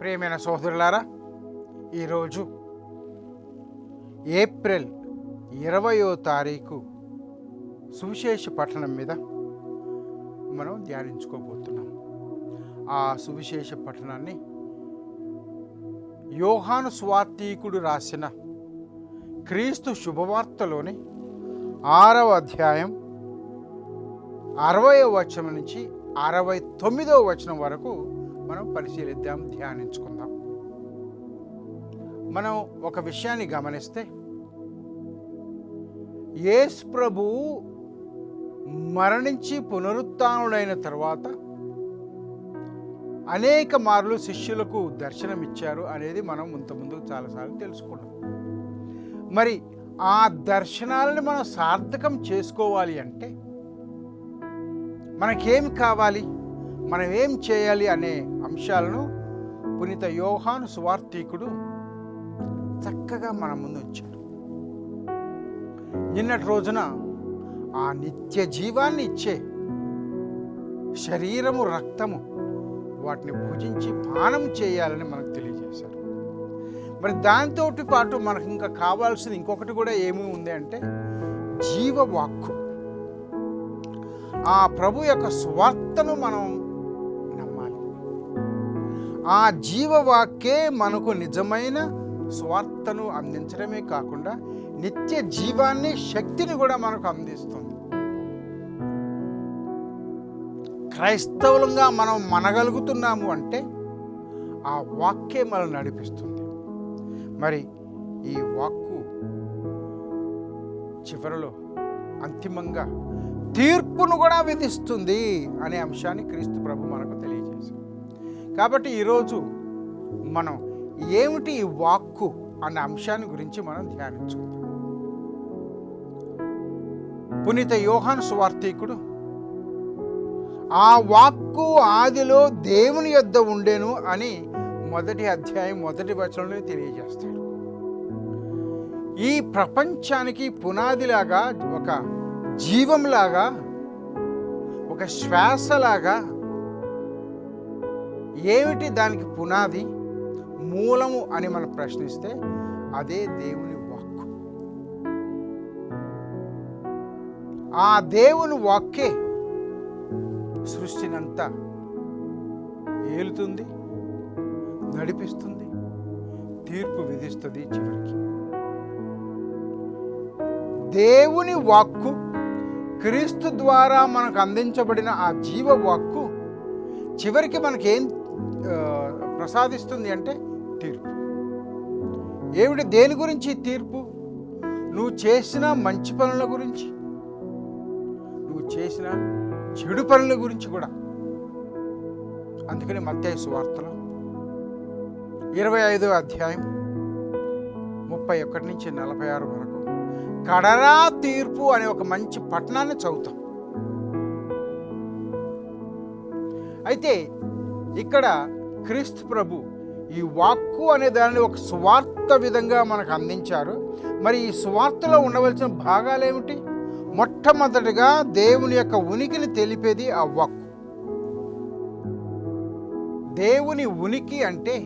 ప్రేమైన సోదరులారా ఈరోజు ఏప్రిల్ ఇరవయో తారీఖు సువిశేష పట్టణం మీద మనం ధ్యానించుకోబోతున్నాం. ఆ సువిశేష పట్టణాన్ని యోహాను స్వార్థీకుడు రాసిన క్రీస్తు శుభవార్తలోని ఆరవ అధ్యాయం అరవై వచనం నుంచి అరవై తొమ్మిదవ వచనం వరకు మనం పరిశీలిద్దాం ధ్యానించుకుందాం. మనం ఒక విషయాన్ని గమనిస్తే యేసు ప్రభు మరణించి పునరుత్డైన తర్వాత అనేక మార్లు శిష్యులకు దర్శనమిచ్చారు అనేది మనం ముందు చాలాసార్లు తెలుసుకున్నాం. మరి ఆ దర్శనాలను మనం సార్థకం చేసుకోవాలి అంటే మనకేమి కావాలి? మనం ఏం చేయాలి అనే అంశాలను పునీత యోహాను సువార్థికుడు చక్కగా మన ముందు ఉంచాడు. నిన్నటి రోజున ఆ నిత్య జీవాన్ని ఇచ్చే శరీరము రక్తము వాటిని భుజించి పానం చేయాలని మనకు తెలియజేశారు. మరి దాంతో పాటు మనకు ఇంకా కావాల్సింది ఇంకొకటి కూడా ఏమి ఉంది అంటే జీవవాక్కు. ఆ ప్రభు యొక్క స్వార్థను మనం ఆ జీవవాక్యే మనకు నిజమైన స్వార్థను అందించడమే కాకుండా నిత్య జీవాన్ని శక్తిని కూడా మనకు అందిస్తుంది. క్రైస్తవులంగా మనం మనగలుగుతున్నాము అంటే ఆ వాక్యే మనల్ని నడిపిస్తుంది. మరి ఈ వాక్కు చివరిలో అంతిమంగా తీర్పును కూడా విధిస్తుంది అనే అంశాన్ని క్రీస్తు ప్రభు మనకు తెలియజేస్తుంది కాబట్టి ఈరోజు మనం ఏమిటి ఈ వాక్కు అనే అంశాన్ని గురించి మనం ధ్యానించుకుందాం. పునీత యోహాను సువార్థికుడు ఆ వాక్కు ఆదిలో దేవుని యొద్ద ఉండేను అని మొదటి అధ్యాయం మొదటి వచనంలో తెలియజేస్తాడు. ఈ ప్రపంచానికి పునాదిలాగా ఒక జీవంలాగా ఒక శ్వాసలాగా ఏమిటి దానికి పునాది? మూలము అని మనం ప్రశ్నిస్తే అదే దేవుని వాక్కు. ఆ దేవుని వాక్కే సృష్టినంతా ఏలుతుంది నడిపిస్తుంది తీర్పు విధిస్తుంది చివరికి. దేవుని వాక్కు క్రీస్తు ద్వారా మనకు అందించబడిన ఆ జీవ వాక్కు చివరికి మనకేం ప్రసాదిస్తుంది అంటే తీర్పు. ఏమిటి దేని గురించి తీర్పు? నువ్వు చేసిన మంచి పనుల గురించి నువ్వు చేసిన చెడు పనుల గురించి కూడా. అందుకని మత్తయి సువార్తలు ఇరవై ఐదో అధ్యాయం ముప్పై ఒకటి నుంచి నలభై ఆరు వరకు. కడరా తీర్పు అనే ఒక మంచి పట్టణాన్ని చదువుతాం. అయితే ఇక్కడ క్రీస్తు ప్రభు ఈ వాక్కు అనే దానిని ఒక స్వార్థ విధంగా మనకు అందించారు. మరి ఈ స్వార్థలో ఉండవలసిన భాగాలు ఏమిటి? మొట్టమొదటిగా దేవుని యొక్క ఉనికిని తెలిపేది ఆ వాక్కు. దేవుని ఉనికి అంటే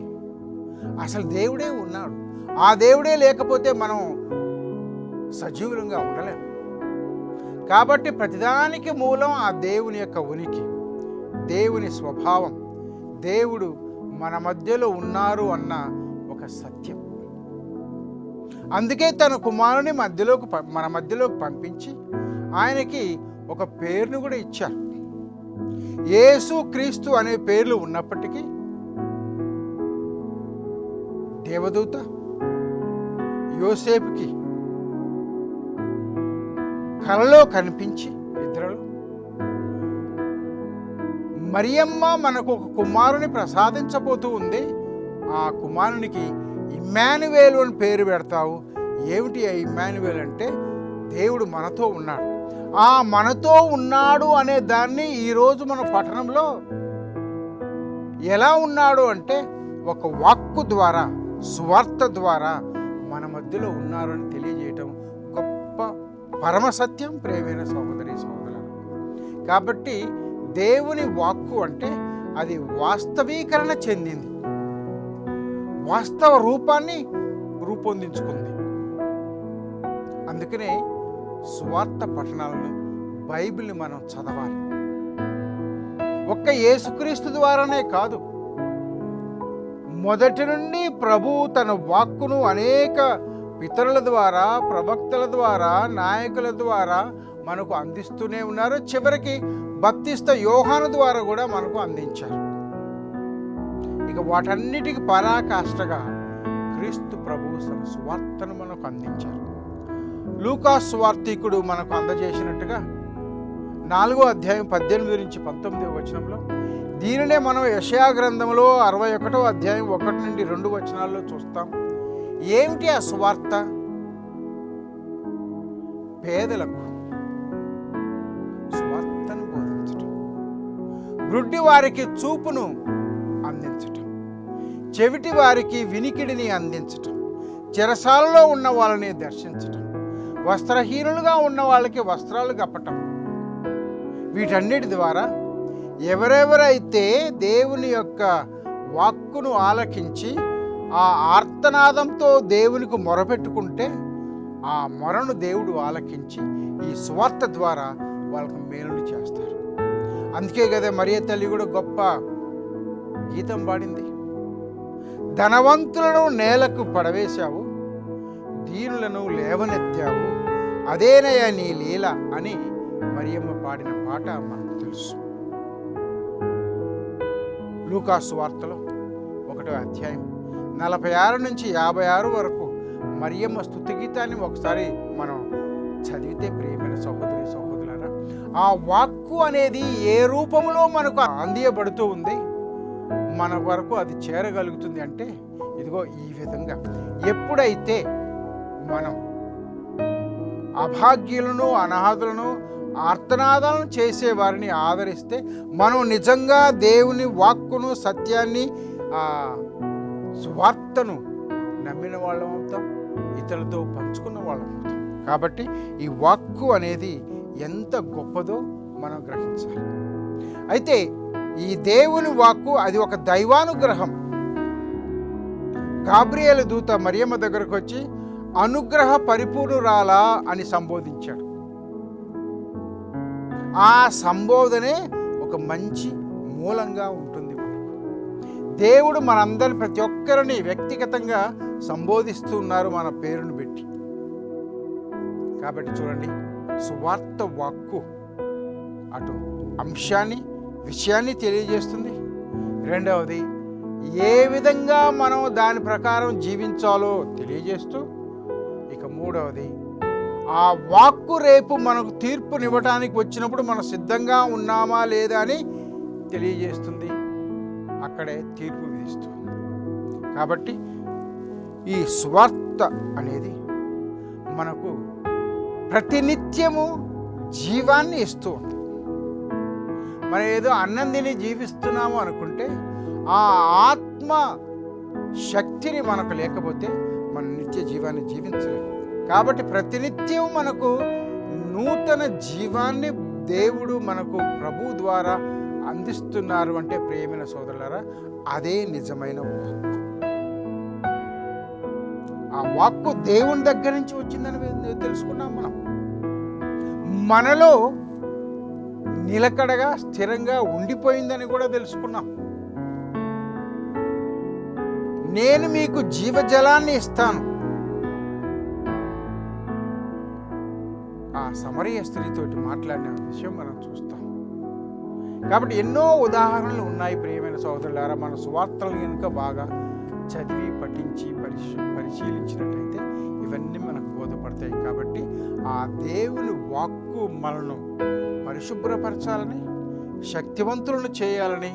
అసలు దేవుడే ఉన్నాడు. ఆ దేవుడే లేకపోతే మనం సజీవులంగా ఉండలేం. కాబట్టి ప్రతిదానికి మూలం ఆ దేవుని యొక్క ఉనికి. దేవుని స్వభావం. దేవుడు మన మధ్యలో ఉన్నారు అన్న ఒక సత్యం. అందుకే తన కుమారుని మధ్యలోకి మన మధ్యలోకి పంపించి ఆయనకి ఒక పేరును కూడా ఇచ్చారు. యేసు క్రీస్తు అనే పేర్లు ఉన్నప్పటికీ దేవదూత యోసేపుకి కలలో కనిపించి నిద్రలో మరియమ్మ మనకు ఒక కుమారుని ప్రసాదించబోతూ ఉంది. ఆ కుమారునికి ఇమ్మానువేలు అని పేరు పెడతావు. ఏమిటి ఆ ఇమ్మానువేల్ అంటే? దేవుడు మనతో ఉన్నాడు. ఆ మనతో ఉన్నాడు అనే దాన్ని ఈరోజు మన పట్టణంలో ఎలా ఉన్నాడు అంటే ఒక వాక్కు ద్వారా స్వార్థ ద్వారా మన మధ్యలో ఉన్నారు అని తెలియజేయటం గొప్ప పరమ సత్యం. ప్రేమైన సహోదరి సహోదరులు కాబట్టి దేవుని వాక్కు అంటే అది వాస్తవీకరణ చెందింది. వాస్తవ రూపాన్ని రూపొందించుకుంది. అందుకనే స్వార్థ పఠనాలను బైబిల్ని మనం చదవాలి. ఒక్క యేసుక్రీస్తు ద్వారానే కాదు. మొదటి నుండి ప్రభు తన వాక్కును అనేక పితరుల ద్వారా ప్రవక్తల ద్వారా నాయకుల ద్వారా మనకు అందిస్తూనే ఉన్నారు. చివరికి బప్తిస్త యోహాను ద్వారా కూడా మనకు అందించారు. ఇక వాటన్నిటికి పరాకాష్ఠగా క్రీస్తు ప్రభు తన సువార్తను మనకు అందించారు. లూకా స్వార్థికుడు మనకు అందజేసినట్టుగా నాలుగో అధ్యాయం పద్దెనిమిది నుంచి పంతొమ్మిది వచనంలో దీనినే మనం యషయా గ్రంథంలో అరవై ఒకటో అధ్యాయం ఒకటి నుండి రెండు వచనాల్లో చూస్తాం. ఏమిటి ఆ సువార్త? పేదలకు గుడ్డి వారికి చూపును అందించటం చెవిటి వారికి వినికిడిని అందించటం చిరసాలలో ఉన్న వాళ్ళని దర్శించటం వస్త్రహీనులుగా ఉన్న వాళ్ళకి వస్త్రాలు కప్పటం. వీటన్నిటి ద్వారా ఎవరెవరైతే దేవుని యొక్క వాక్కును ఆలకించి ఆ ఆర్తనాదంతో దేవునికి మొరపెట్టుకుంటే ఆ మొరను దేవుడు ఆలకించి ఈ సువార్త ద్వారా వాళ్ళకు మేలు చేస్తారు. అందుకే కదా మరియ తల్లి కూడా గొప్ప గీతం పాడింది. ధనవంతులను నేలకు పడవేశావు దీనులను లేవనెత్తావు అదేనయ్యా నీ లీల అని మరియమ్మ పాడిన పాట మనకు తెలుసు. లూకాసు వార్తలో ఒకటో అధ్యాయం నలభై ఆరు నుంచి యాభై ఆరు వరకు మరియమ్మ స్థుతి గీతాన్ని ఒకసారి మనం చదివితే ప్రియమైన సహోదరు ఆ వాక్కు అనేది ఏ రూపంలో మనకు అందియబడుతూ ఉంది మన వరకు అది చేరగలుగుతుంది అంటే ఇదిగో ఈ విధంగా. ఎప్పుడైతే మనం అభాగ్యులను అనాథులను ఆర్తనాదాలను చేసే వారిని ఆదరిస్తే మనం నిజంగా దేవుని వాక్కును సత్యాన్ని ఆ నమ్మిన వాళ్ళం అవుతాం ఇతరులతో పంచుకున్న వాళ్ళం అవుతాం కాబట్టి ఈ వాక్కు అనేది ఎంత గొప్పదో మనం గ్రహించాలి. అయితే ఈ దేవుని వాక్కు అది ఒక దైవానుగ్రహం. గాబ్రియల దూత మరియమ్మ దగ్గరకు వచ్చి అనుగ్రహ పరిపూర్ణురాలా అని సంబోధించాడు. ఆ సంబోధనే ఒక మంచి మూలంగా ఉంటుంది మనకు. దేవుడు మనందరి ప్రతి ఒక్కరిని వ్యక్తిగతంగా సంబోధిస్తున్నారు మన పేరును పెట్టి కాబట్టి చూడండి. సువార్త వాక్కు అటు అంశాన్ని విషయాన్ని తెలియజేస్తుంది. రెండవది ఏ విధంగా మనం దాని ప్రకారం జీవించాలో తెలియజేస్తూ ఇక మూడవది ఆ వాక్కు రేపు మనకు తీర్పునివ్వటానికి వచ్చినప్పుడు మనం సిద్ధంగా ఉన్నామా లేదా అని తెలియజేస్తుంది. అక్కడే తీర్పు విధిస్తుంది. కాబట్టి ఈ స్వార్థ అనేది మనకు ప్రతినిత్యము జీవాన్ని ఇస్తూ ఉంటుంది మనం ఏదో అన్నం తిని జీవిస్తున్నాము అనుకుంటే ఆ ఆత్మ శక్తిని మనకు లేకపోతే మన నిత్య జీవాన్ని జీవించలేము కాబట్టి ప్రతినిత్యం మనకు నూతన జీవాన్ని దేవుడు మనకు ప్రభు ద్వారా అందిస్తున్నారు అంటే ప్రేమైన సోదరులారా అదే నిజమైన వాక్కు. ఆ వాక్కు దేవుని దగ్గర నుంచి వచ్చిందని తెలుసుకున్నాం మనం. మనలో నిలకడగా స్థిరంగా ఉండిపోయిందని కూడా తెలుసుకున్నాం. నేను మీకు జీవజలాన్ని ఇస్తాను. ఆ సమరయ స్త్రీతోటి మాట్లాడిన విషయం మనం చూస్తాం. కాబట్టి ఎన్నో ఉదాహరణలు ఉన్నాయి ప్రియమైన సోదరులారా. మన సువార్తలు కనుక బాగా చదివి పఠించి పరిశీ పరిశీలించినట్లయితే ఇవన్నీ మనకు బోధపడతాయి. కాబట్టి ఆ దేవుని వాక్కు మనను పరిశుభ్రపరచాలని శక్తివంతులను చేయాలని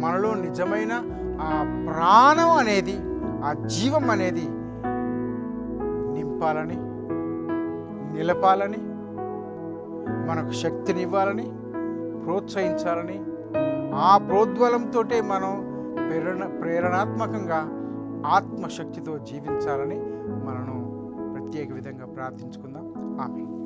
మనలో నిజమైన ఆ ప్రాణం అనేది ఆ జీవం అనేది నింపాలని నిలపాలని మనకు శక్తిని ఇవ్వాలని ప్రోత్సహించాలని ఆ ప్రోద్బలంతో మనం ప్రేరణ ప్రేరణాత్మకంగా ఆత్మశక్తితో జీవించాలని మనను ప్రత్యేక విధంగా ప్రార్థించుకుందాం. ఆమె